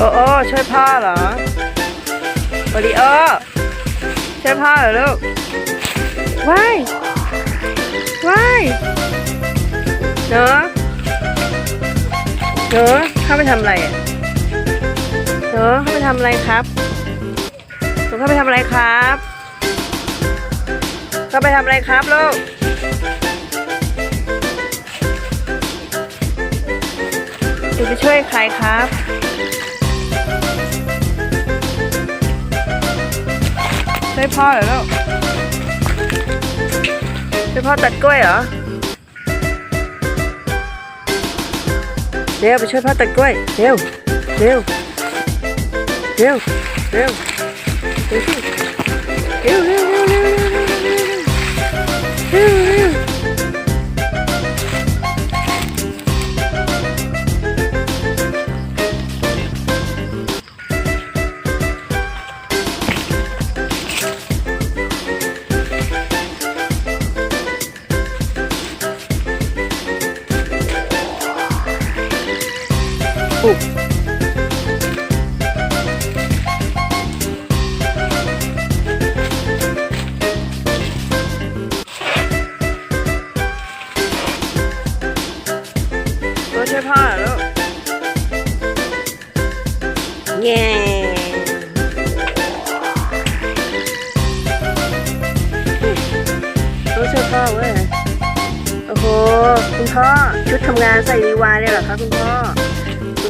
โอ้โอ้ช่วยพ่อเหรอโอริโอช่วยพ่อเหรอลูกว้ายว้ายเนอะเนอะเข้าไปทำอะไรอะเนอะเข้าไปทำอะไรครับหนูเข้าไปทำอะไรครับ เข้าไปทำอะไรครับลูกจะไปช่วยใครครับ ช่วยพ่อเหรอลูกช่วยพ่อตัดกล้วยเหรอเร็วไปช่วยพ่อตัดกล้วยเร็วเร็วเร็วเร็วเร็ว ปุ๊บตัวช่วยพ่อเหรอลูกแง่ตัวช่วยพ่อเว้ย โอ้โห คุณพ่อ ชุดทำงานใส่รีวายเลยเหรอคะคุณพ่อ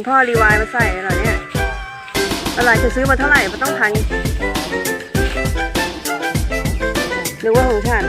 คุณพ่อรีวายมาใส่เหรอเนี่ยอะไรจะซื้อมาเท่าไหร่มันต้องพันหรือว่าของฉัน